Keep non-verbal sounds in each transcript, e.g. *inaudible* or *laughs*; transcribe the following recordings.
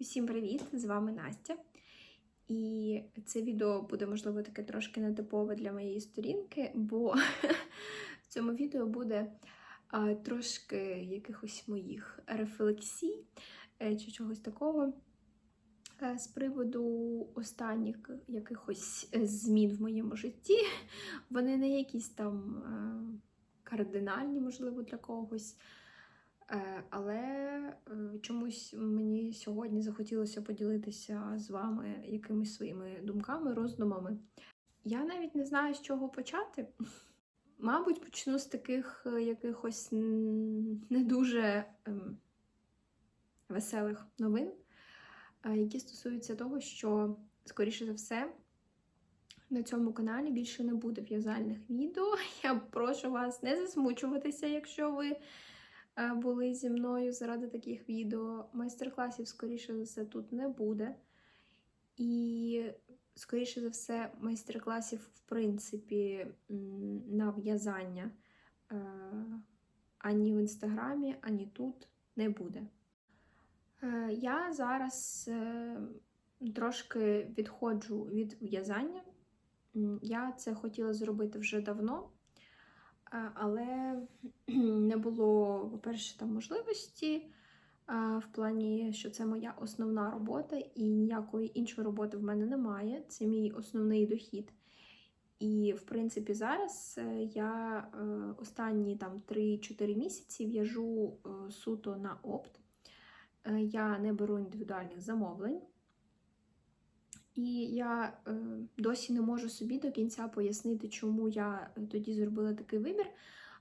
Усім привіт! З вами Настя. І це відео буде, можливо, таке трошки нетипове для моєї сторінки, бо *laughs* в цьому відео буде трошки якихось моїх рефлексій е, чи чогось такого е, з приводу останніх якихось змін в моєму житті. Вони не якісь там е, кардинальні, можливо, для когось. Е, Але е, чомусь мені сьогодні захотілося поділитися з вами якимись своїми думками, роздумами. Я навіть не знаю, з чого почати. *laughs* Мабуть, почну з таких е, якихось не дуже ем, веселих новин, які стосуються того, що, скоріше за все, на цьому каналі більше не буде в'язальних відео. *laughs* Я прошу вас не засмучуватися, якщо ви були зі мною заради таких відео. Майстер-класів, скоріше за все, тут не буде. І, скоріше за все, майстер-класів, в принципі, на в'язання е, ані в інстаграмі, ані тут не буде. Е, Я зараз е, трошки відходжу від в'язання. Я це хотіла зробити вже давно, е, але *clears throat* не було, по-перше, там можливості в плані, що це моя основна робота, і ніякої іншої роботи в мене немає. Це мій основний дохід. І, в принципі, зараз е, я е, останні там 3-4 місяці в'яжу е, суто на опт. Я не беру індивідуальних замовлень. І я е, досі не можу собі до кінця пояснити, чому я е, тоді зробила такий вибір.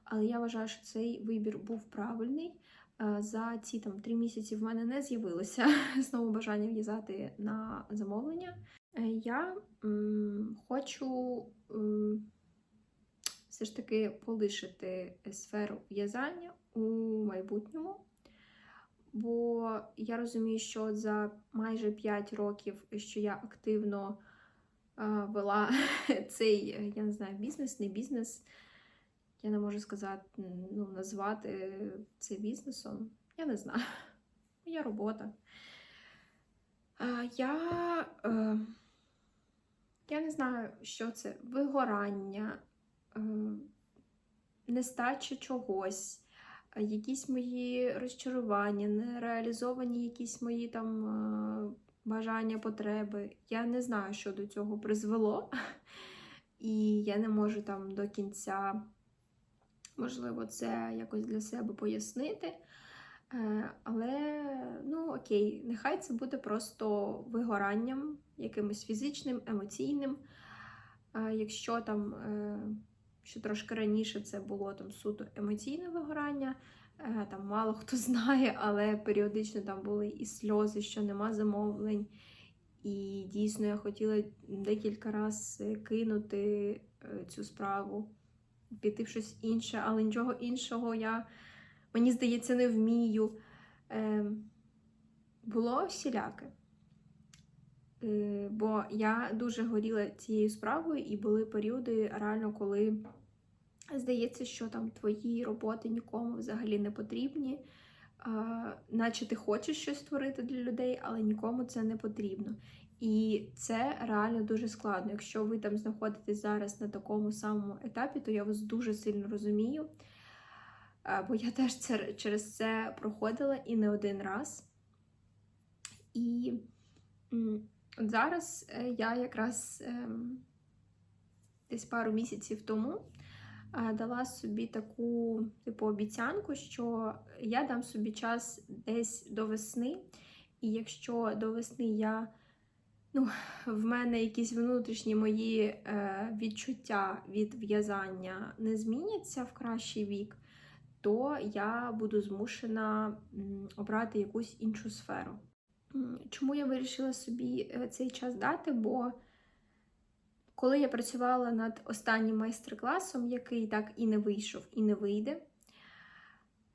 Але я вважаю, що цей вибір був правильний. Е, За ці там три місяці в мене не з'явилося *laughs* знову бажання в'язати на замовлення. Е, Я м, хочу м, все ж таки полишити сферу в'язання у майбутньому. Бо я розумію, що за майже 5 років, що я активно е, вела *laughs* цей, е, я не знаю, бізнес, не бізнес. Я не можу сказати, ну, назвати це бізнесом. Я не знаю. *laughs* Моя робота. Я, е, я не знаю, що це вигорання, нестача чогось, якісь мої розчарування, нереалізовані якісь мої там е, бажання, потреби. Я не знаю, що до цього призвело. *laughs* І я не можу там до кінця, можливо, це якось для себе пояснити. Е, Але, ну окей, нехай це буде просто вигоранням, якимось фізичним, емоційним. Якщо там, е, що трошки раніше це було там суто емоційне вигорання, е, там мало хто *laughs* знає, але періодично там були і сльози, що нема замовлень. І дійсно я хотіла декілька разів кинути е, цю справу, піти в щось інше, але нічого іншого я, мені здається, не вмію. Е, Було всіляке. Е, Бо я дуже горіла цією справою, і були періоди, реально, коли здається, що там твої роботи нікому взагалі не потрібні. А, наче ти хочеш щось створити для людей, але нікому це не потрібно. І це реально дуже складно. Якщо ви там знаходитесь зараз на такому самому етапі, то я вас дуже сильно розумію. Бо я теж це, через це проходила і не один раз. І от зараз е, я якраз ем, десь пару місяців тому дала собі таку типу обіцянку, що я дам собі час десь до весни, і якщо до весни я ну, в мене якісь внутрішні мої е, відчуття від в'язання не зміняться в кращий вік, то я буду змушена обрати якусь іншу сферу. Чому я вирішила собі е, цей час дати? Бо коли я працювала над останнім майстер-класом, який так і не вийшов, і не вийде,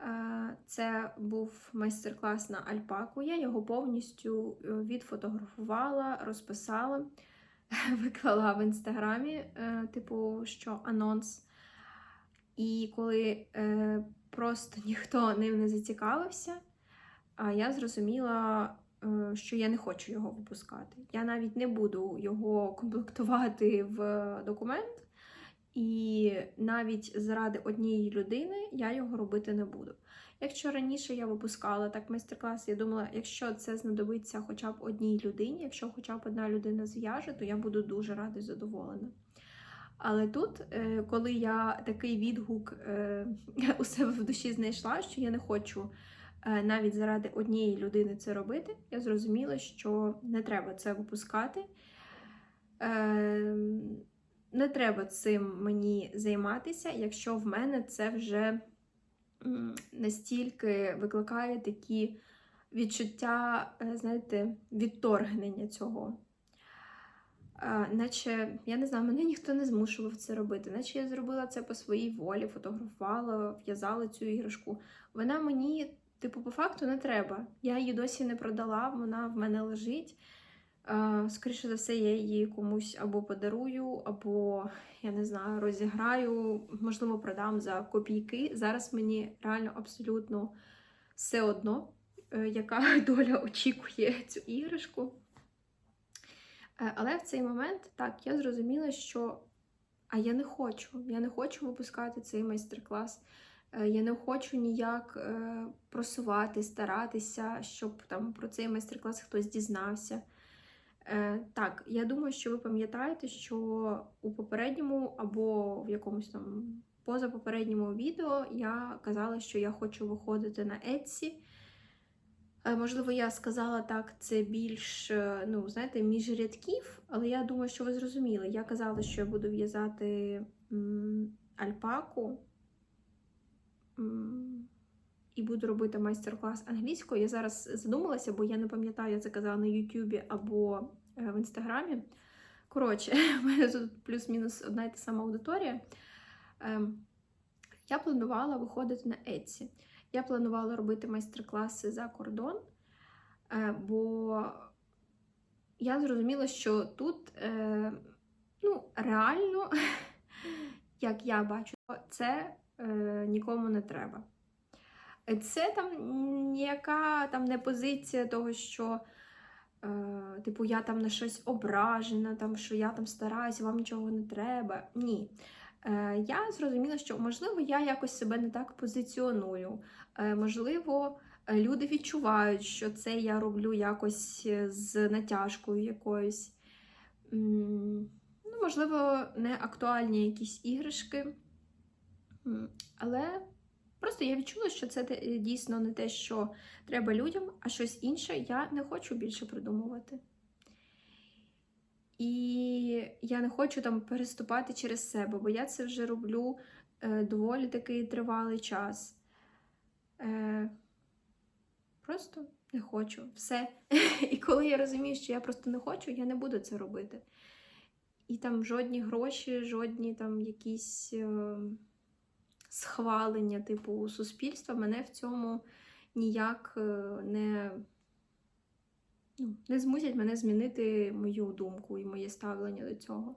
е, це був майстер-клас на альпаку. Я його повністю е, відфотографувала, розписала, *laughs* виклала в інстаграмі, е, типу, що анонс. І коли просто *laughs* ніхто ним не зацікавився, я зрозуміла, що я не хочу його випускати. Я навіть не буду його комплектувати в документ, і навіть заради однієї людини я його робити не буду. Якщо раніше я випускала так майстер-клас, я думала, якщо це знадобиться хоча б одній людині, якщо хоча б одна людина зв'яже, то я буду дуже рада і задоволена. Але тут, е, коли я такий відгук е, *laughs* у себе в душі знайшла, що я не хочу е, навіть заради однієї людини це робити, я зрозуміла, що не треба це випускати. Не треба цим мені займатися, якщо в мене це вже настільки викликає такі відчуття, знаєте, відторгнення цього. Наче, я не знаю, мене ніхто не змушував це робити, наче я зробила це по своїй волі, фотографувала, в'язала цю іграшку. Вона мені, типу, по факту не треба. Я її досі не продала, вона в мене лежить. Скоріше за все, я її комусь або подарую, або, я не знаю, розіграю, можливо, продам за копійки. Зараз мені реально абсолютно все одно, е, яка *laughs* доля очікує цю іграшку. Е, але в цей момент так, я зрозуміла, що а я не хочу. Я не хочу випускати цей майстер-клас. Е, я не хочу ніяк е, просувати, старатися, щоб там про цей майстер-клас хтось дізнався. Так, я думаю, що ви пам'ятаєте, що у попередньому або в якомусь там позапопередньому відео я казала, що я хочу виходити на Etsy. Е, можливо, я сказала так, це більш, е, ну, знаєте, між рядків, але я думаю, що ви зрозуміли. Я казала, що я буду в'язати альпаку і буду робити майстер-клас англійською. Я зараз задумалася, бо я не пам'ятаю, я це казала на Ютубі або е, в Інстаграмі. Коротше, *laughs* в мене тут плюс-мінус одна і та сама аудиторія. Ем, я планувала виходити на Etsy. Я планувала робити майстер-класи за кордон, е, бо я зрозуміла, що тут е, ну, реально, *laughs* як я бачу, це нікому не треба. Це там ніяка там не позиція того, що, типу, я там на щось ображена, там, що я там стараюся, вам нічого не треба. Ні. Я зрозуміла, що можливо я якось себе не так позиціоную. Е, можливо, е, люди відчувають, що це я роблю якось е, з натяжкою якоюсь. Ну, Можливо, не актуальні якісь іграшки. Але просто я відчула, що це дійсно не те, що треба людям, а щось інше я не хочу більше придумувати. І я не хочу там переступати через себе, бо я це вже роблю доволі такий тривалий час. Е, Просто не хочу. Все. *laughs* І коли я розумію, що я просто не хочу, я не буду це робити. І там жодні гроші, жодні там якісь е, схвалення, типу, суспільства мене в цьому ніяк е, не ну, не змусять мене змінити мою думку і моє ставлення до цього.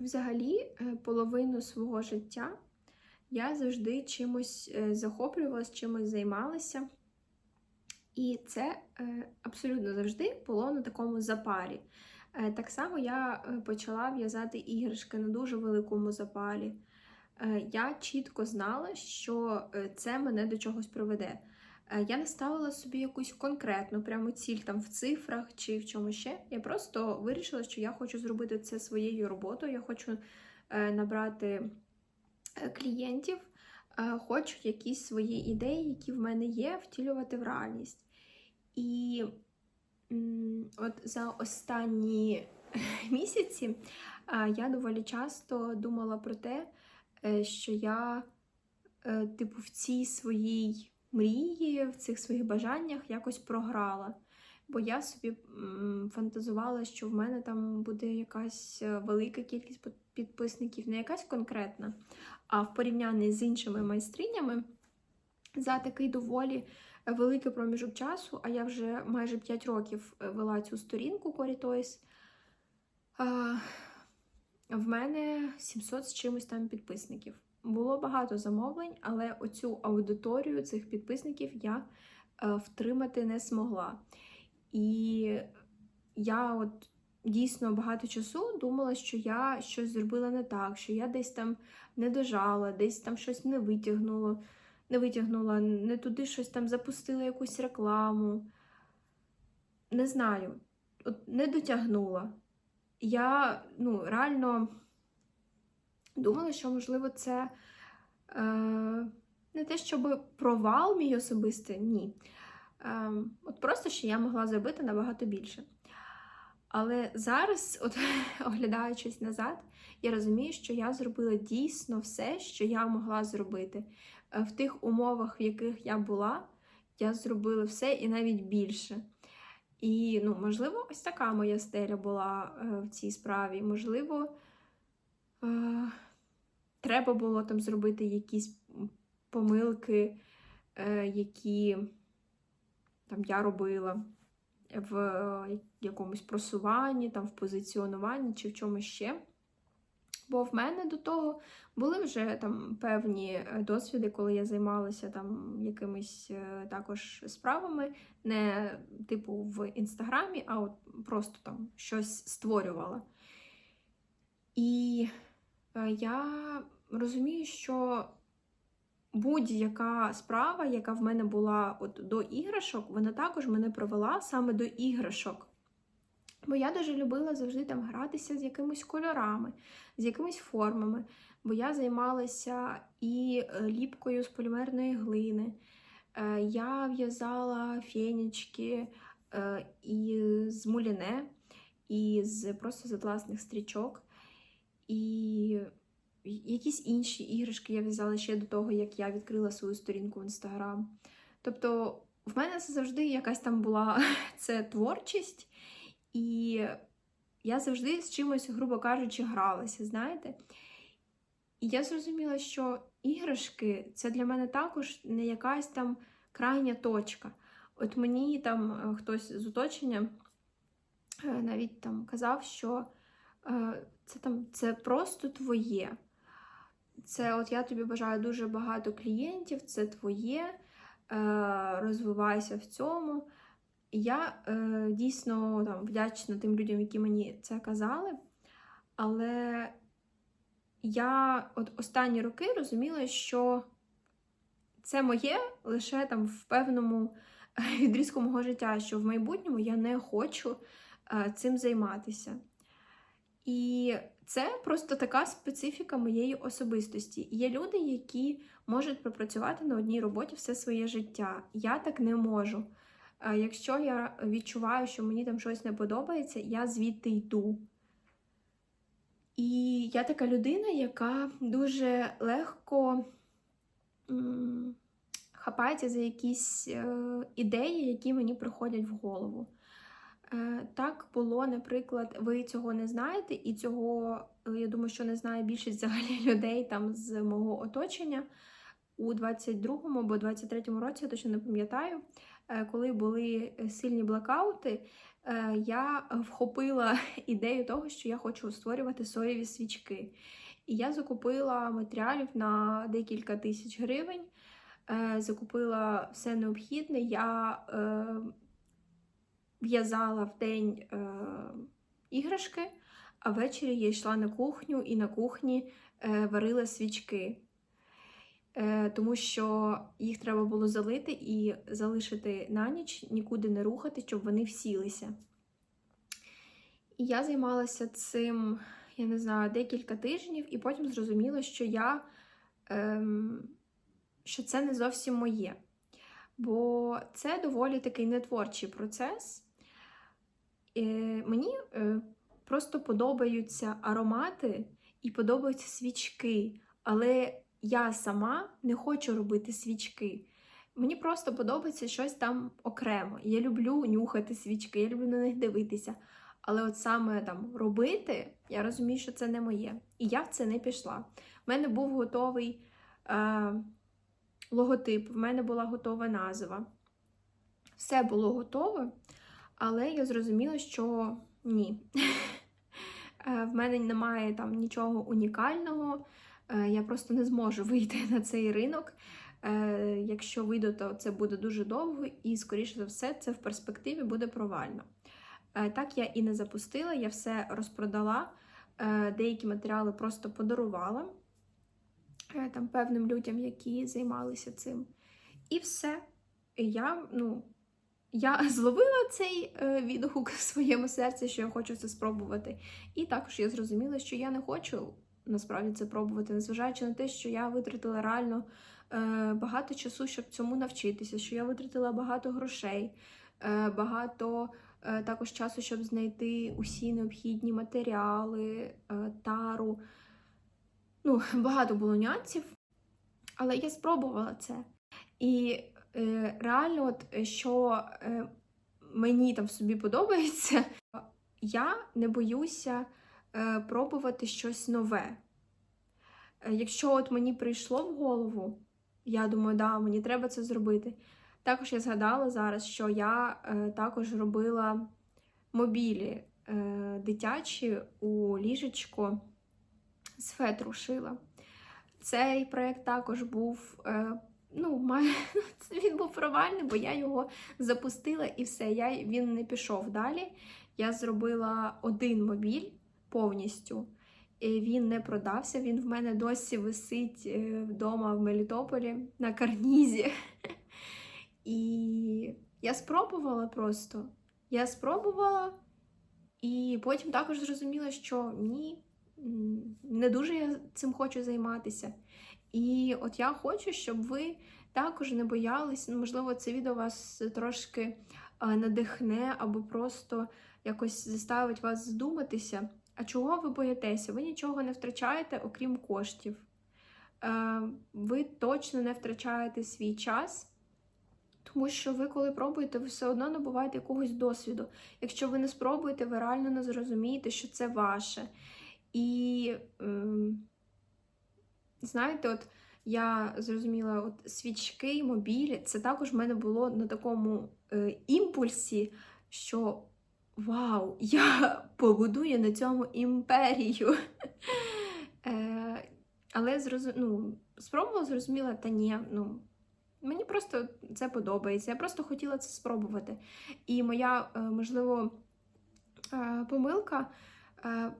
Взагалі, е, половину свого життя я завжди чимось е, захоплювалася, чимось займалася. І це абсолютно завжди було на такому запарі. Е, так само я почала в'язати іграшки на дуже великому запалі. Я чітко знала, що це мене до чогось приведе. Я не ставила собі якусь конкретну прямо ціль там в цифрах чи в чому ще. Я просто вирішила, що я хочу зробити це своєю роботою. Я хочу набрати Е, клієнтів е, хочуть якісь свої ідеї, які в мене є, втілювати в реальність. І от за останні *laughs* місяці я доволі часто думала про те, е, що я, типу, в цій своїй мрії, в цих своїх бажаннях якось програла. Бо я собі фантазувала, що в мене там буде якась велика кількість підписників, не якась конкретна, а в порівнянні з іншими майстринями за такий доволі великий проміжок часу, а я вже майже 5 років е, вела цю сторінку Corey Toys, в мене 700 з чимось там підписників. Було багато замовлень, але оцю аудиторію цих підписників я е, втримати не змогла. І я от дійсно багато часу думала, що я щось зробила не так, що я десь там не дожала, десь там щось не витягнула, не витягнула, не туди щось там запустила якусь рекламу. Не знаю, от не дотягнула. Я ну, реально думала, що, можливо, це е, не те, щоб провал мій особистий, ні. Е, от просто що я могла зробити набагато більше. Але зараз, от *laughs* оглядаючись назад, я розумію, що я зробила дійсно все, що я могла зробити. Е, В тих умовах, в яких я була, я зробила все і навіть більше. І, ну, можливо, ось така моя стеля була е, в цій справі. Можливо, е, треба було там зробити якісь помилки, е, які там я робила в якомусь просуванні, там, в позиціонуванні чи в чомусь ще. Бо в мене до того були вже там певні е, досвіди, коли я займалася там якимись е, також справами, не типу в інстаграмі, а от просто там щось створювала. І е, я розумію, що будь-яка справа, яка в мене була от до іграшок, вона також мене провела саме до іграшок. Бо я дуже любила завжди там гратися з якимись кольорами, з якимись формами. Бо я займалася і е, ліпкою з полімерної глини. Е, Я в'язала фенічки е, і з муліне, і з просто з атласних стрічок. І якісь інші іграшки я в'язала ще до того, як я відкрила свою сторінку в інстаграм. Тобто, в мене це завжди якась там була *laughs* це творчість, і я завжди з чимось, грубо кажучи, гралася, знаєте? І я зрозуміла, що іграшки це для мене також не якась там крайня точка. От мені там е, хтось з оточення е, навіть там казав, що е, це там це просто твоє. Це от я тобі бажаю дуже багато клієнтів, це твоє, розвивайся в цьому. Я е, дійсно там, вдячна тим людям, які мені це казали. Але я от останні роки розуміла, що це моє лише там в певному *laughs* відрізку мого життя, що в майбутньому я не хочу е, цим займатися. І це просто така специфіка моєї особистості. Є люди, які можуть пропрацювати на одній роботі все своє життя. Я так не можу. Якщо я відчуваю, що мені там щось не подобається, я звідти йду. І я така людина, яка дуже легко хапається за якісь е, ідеї, які мені приходять в голову. Е, так було, наприклад, ви цього не знаєте, і цього, я думаю, що не знає більшість взагалі *laughs* людей там з мого оточення у 22-му або 23-му році, я точно не пам'ятаю, е, коли були сильні блокаути, е, я вхопила *laughs* ідею того, що я хочу створювати соєві свічки. І я закупила матеріалів на декілька тисяч гривень, е, закупила все необхідне. Я в'язала в день іграшки, а ввечері я йшла на кухню і на кухні варила свічки. Е, тому що їх треба було залити і залишити на ніч, нікуди не рухати, щоб вони всілися. І я займалася цим, я не знаю, декілька тижнів, і потім зрозуміла, що я, ем, що це не зовсім моє. Бо це доволі такий нетворчий процес. Е, Мені е, просто подобаються аромати і подобаються свічки, але я сама не хочу робити свічки. Мені просто подобається щось там окремо. Я люблю нюхати свічки, я люблю на них дивитися. Але от саме там робити, я розумію, що це не моє. І я в це не пішла. В мене був готовий е, логотип, в мене була готова назва. Все було готове, але я зрозуміла, що ні. *laughs* Е, в мене немає там нічого унікального. Е, я просто не зможу *laughs* вийти на цей ринок. Е, Якщо вийду, то це буде дуже довго, і, скоріше за все, це в перспективі буде провально. Е, Так я і не запустила, я все розпродала, деякі матеріали просто подарувала там певним людям, які займалися цим. І все. Я, ну, я *laughs* зловила цей відгук в своєму серці, що я хочу це спробувати. І також я зрозуміла, що я не хочу насправді це пробувати, незважаючи на те, що я витратила реально е, багато часу, щоб цьому навчитися, що я витратила багато грошей, е, багато е, також часу, щоб знайти усі необхідні матеріали, е, тару. Ну, *laughs* багато було нюансів, але я спробувала це. І е, реально, от е, що е, мені там собі подобається, я не боюся пробувати щось нове. Е, Якщо от мені прийшло в голову, я думаю, да, мені треба це зробити. Також я згадала зараз, що я е, також робила мобілі е, дитячі у ліжечко з фетру шила. Цей проєкт також був. Е, Ну, *laughs* він був провальний, бо я його запустила і все. Я, Він не пішов далі. Я зробила один мобіль повністю. Він не продався. Він в мене досі висить е, вдома в Мелітополі на карнізі. *laughs* І я спробувала просто. Я спробувала, і потім також зрозуміла, що ні, не дуже я цим хочу займатися. І от я хочу, щоб ви також не боялися. Ну, можливо, це відео вас трошки надихне або просто якось заставить вас задуматися. А чого ви боїтеся? Ви нічого не втрачаєте, окрім коштів. Е, ви точно не втрачаєте свій час. Тому що ви, коли пробуєте, ви все одно набуваєте якогось досвіду. Якщо ви не спробуєте, ви реально не зрозумієте, що це ваше. І ем, знаєте, от я зрозуміла, от свічки, мобілі, це також в мене було на такому е, імпульсі, що вау, я *laughs* побудую на цьому імперію. *laughs* Е, але зрозу... ну, спробувала, зрозуміла, та ні, ну. Мені просто це подобається. Я просто хотіла це спробувати. І моя, е, можливо, е, помилка е,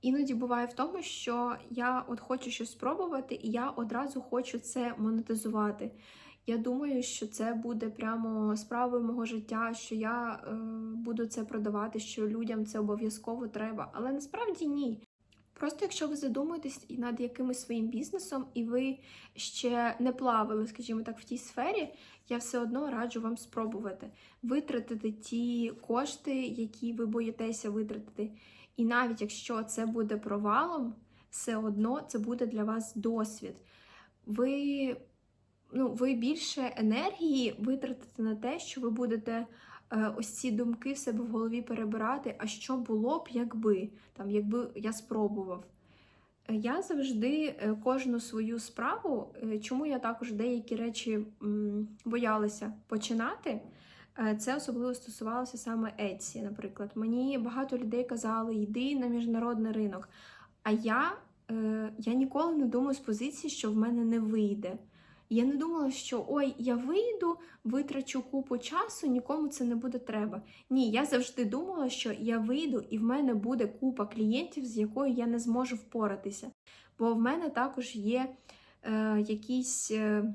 іноді буває в тому, що я от хочу щось спробувати, і я одразу хочу це монетизувати. Я думаю, що це буде прямо справою мого життя, що я е, буду це продавати, що людям це обов'язково треба. Але насправді ні. Просто якщо ви задумуєтесь над якимось своїм бізнесом, і ви ще не плавали, скажімо так, в тій сфері, я все одно раджу вам спробувати витратити ті кошти, які ви боїтеся витратити. І навіть якщо це буде провалом, все одно це буде для вас досвід. Ви, ну, ви більше енергії витратите на те, що ви будете е, ось ці думки в себе в голові перебирати, а що було б, якби там, якби я спробував. Е, Я завжди е, кожну свою справу, чому я також деякі речі боялася починати. Це особливо стосувалося саме Etsy, наприклад. Мені багато людей казали, йди на міжнародний ринок. А я, я ніколи не думаю з позиції, що в мене не вийде. Я не думала, що ой, я вийду, витрачу купу часу, нікому це не буде треба. Ні, я завжди думала, що я вийду і в мене буде купа клієнтів, з якою я не зможу впоратися. Бо в мене також є е, якісь е,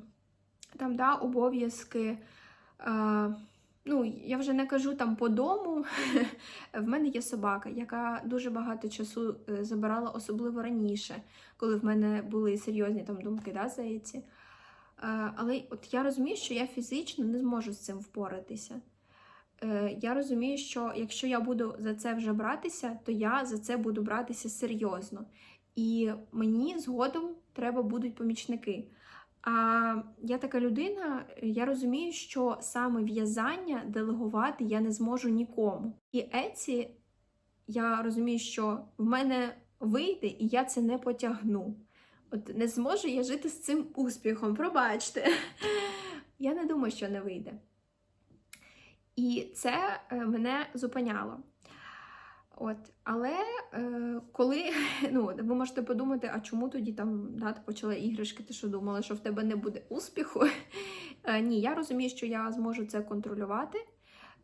там да, обов'язки. Е, Ну, я вже не кажу там по дому. *laughs* в мене є собака, яка дуже багато часу е, забирала, особливо раніше, коли в мене були серйозні там думки, да, здається. Е, Але от я розумію, що я фізично не зможу з цим впоратися. Е, Я розумію, що якщо я буду за це вже братися, то я за це буду братися серйозно. І мені згодом треба будуть помічники. А я така людина, я розумію, що саме в'язання делегувати я не зможу нікому. І Еці, я розумію, що в мене вийде, і я це не потягну. От не зможу я жити з цим успіхом, пробачте. *laughs* Я не думаю, що не вийде. І це е, мене зупиняло. От, але е, коли *laughs* ну, ви можете подумати, а чому тоді там да, ти почала іграшки, ти що думала, що в тебе не буде успіху? *laughs* Е, ні, я розумію, що я зможу це контролювати,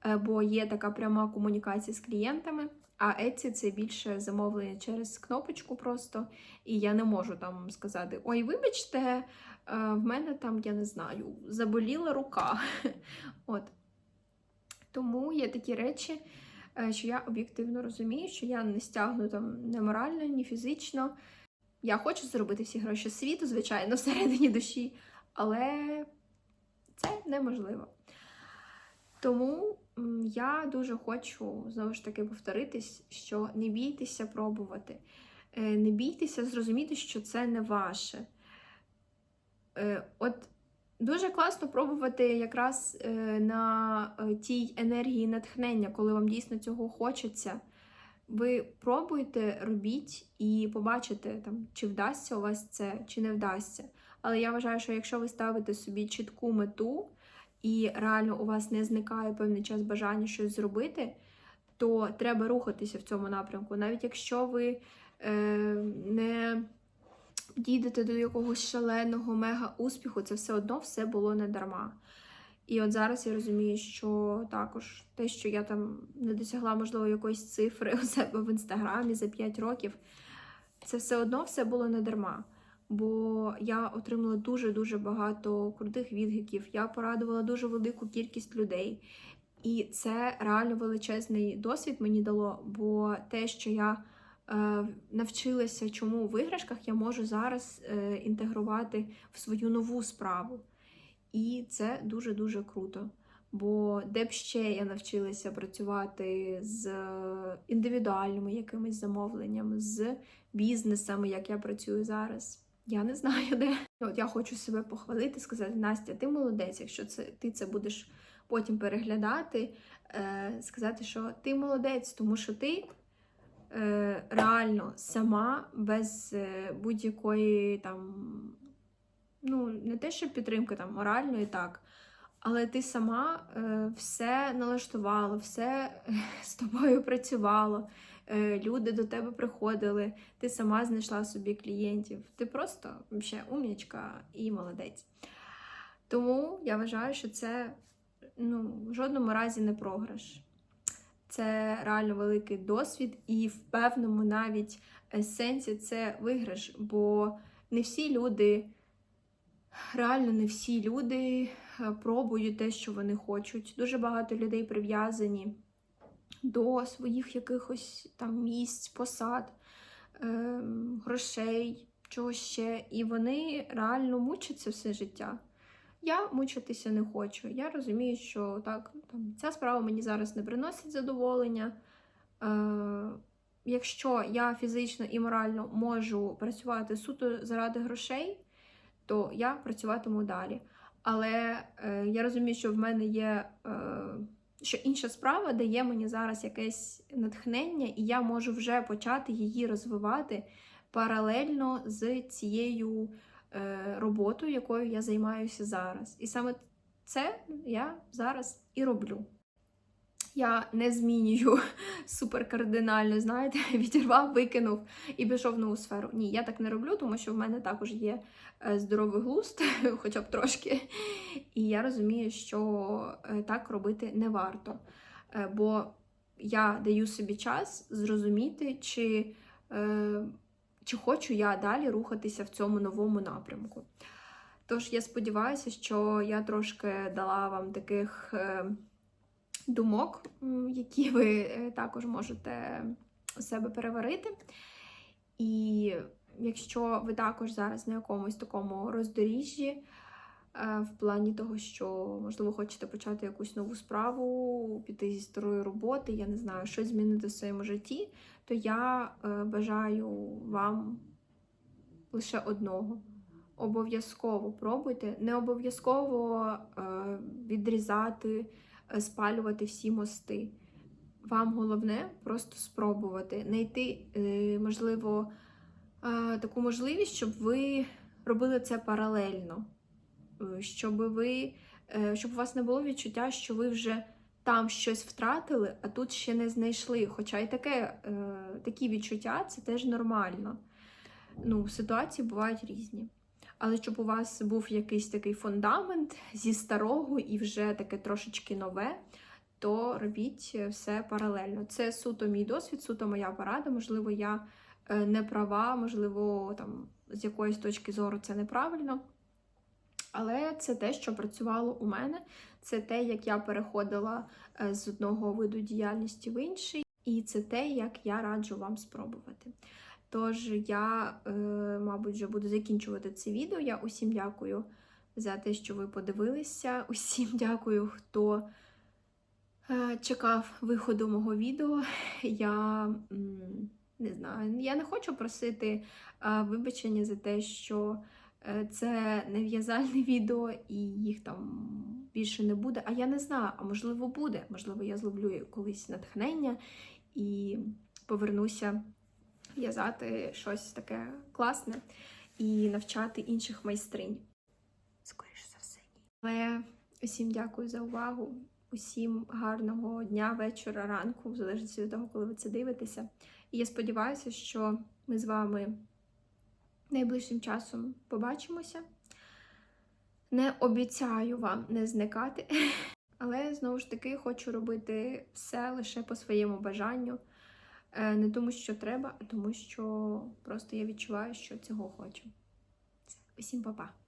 е, бо є така пряма комунікація з клієнтами. А Etsy це більше замовлення через кнопочку просто. І я не можу там сказати: Ой, вибачте, е, в мене там, я не знаю, заболіла рука. *laughs* От. Тому є такі речі, е, що я об'єктивно розумію, що я не стягну там не морально, ні фізично. Я хочу зробити всі гроші світу, звичайно, *laughs* всередині душі, але це неможливо. Тому я дуже хочу знову ж таки повторитись, що не бійтеся пробувати, Е, не бійтеся зрозуміти, що це не ваше. Е, От дуже класно пробувати якраз е, на тій енергії натхнення, коли вам дійсно цього хочеться. Ви пробуйте, робіть і побачите, там, чи вдасться у вас це, чи не вдасться. Але я вважаю, що якщо ви ставите собі чітку мету, і реально у вас не зникає певний час бажання щось зробити, то треба рухатися в цьому напрямку. Навіть якщо ви е, не дійдете до якогось шаленого мега успіху, це все одно все було не дарма. І от зараз я розумію, що також те, що я там не досягла, можливо, якоїсь цифри *laughs* у себе в інстаграмі за 5 років, це все одно все було не дарма. Бо я отримала дуже-дуже багато крутих відгуків, я порадувала дуже велику кількість людей. І це реально величезний досвід мені дало, бо те, що я е, навчилася чому в іграшках, я можу зараз е, інтегрувати в свою нову справу. І це дуже-дуже круто. Бо де б ще я навчилася працювати з індивідуальними якимись замовленнями, з бізнесами, як я працюю зараз. Я не знаю де. От я хочу себе похвалити, сказати, Настя, ти молодець, якщо це ти це будеш потім переглядати, е, сказати, що ти молодець, тому що ти е, реально сама без е, будь-якої там, ну, не те, що підтримки там моральної, так. Але ти сама е, все налаштувала, все е, з тобою працювало, люди до тебе приходили, ти сама знайшла собі клієнтів. Ти просто ще умнічка і молодець. Тому я вважаю, що це ну, в жодному разі не програш. Це реально великий досвід, і в певному навіть е, сенсі це виграш, бо не всі люди, реально не всі люди е, пробують те, що вони хочуть. Дуже багато людей прив'язані до своїх якихось там місць, посад, ем, грошей, чогось ще. І вони реально мучаться все життя. Я мучитися не хочу. Я розумію, що так, там, ця справа мені зараз не приносить задоволення. Е, Якщо я фізично і морально можу працювати суто заради грошей, то я працюватиму далі. Але е, я розумію, що в мене є е, що інша справа дає мені зараз якесь натхнення, і я можу вже почати її розвивати паралельно з цією е, роботою, якою я займаюся зараз. І саме це я зараз і роблю. Я не змінюю *laughs* суперкардинально, знаєте, *laughs* відірвав, викинув і пішов в нову сферу. Ні, я так не роблю, тому що в мене також є е, здоровий глузд, *laughs* хоча б трошки. І я розумію, що е, так робити не варто. Е, Бо я даю собі час зрозуміти, чи, чи хочу я далі рухатися в цьому новому напрямку. Тож я сподіваюся, що я трошки дала вам таких. Думок, які ви е, також можете у себе переварити. І якщо ви також зараз на якомусь такому роздоріжжі, е, в плані того, що, можливо, хочете почати якусь нову справу, піти зі старої роботи, я не знаю, щось змінити в своєму житті, то я е, бажаю вам лише одного. Обов'язково пробуйте, не обов'язково відрізати спалювати всі мости. Вам головне просто спробувати знайти, е, можливо, е, таку можливість, щоб ви робили це паралельно, Е, щоб ви, щоб у вас не було відчуття, що ви вже там щось втратили, а тут ще не знайшли. Хоча й таке, такі відчуття це теж нормально. Ну, ситуації бувають різні. Але щоб у вас був якийсь такий фундамент зі старого і вже таке трошечки нове, то робіть все паралельно. Це суто мій досвід, суто моя порада. Можливо, я е, не права, можливо, там з якоїсь точки зору це неправильно. Але це те, що працювало у мене, це те, як я переходила е, з одного виду діяльності в інший, і це те, як я раджу вам спробувати. Тож я, е, мабуть, вже буду закінчувати це відео. Я усім дякую за те, що ви подивилися. Усім *laughs* дякую, хто е, чекав виходу мого відео. Я не знаю, я не хочу просити е, вибачення за те, що це не в'язальне *laughs* відео і їх там більше не буде. А я не знаю, а можливо буде. Можливо, я зловлю колись натхнення і повернуся в'язати щось таке класне і навчати інших майстринь. Скоріше за все, ні. Але усім дякую за увагу. Усім гарного дня, вечора, ранку, в залежності від того, коли ви це дивитеся. І я сподіваюся, що ми з вами найближчим часом побачимося. Не обіцяю вам не зникати, *laughs* але знову ж таки хочу робити все лише по своєму бажанню. Е, Не тому, що треба, а тому, що просто я відчуваю, що цього хочу. Все. Усім па-па!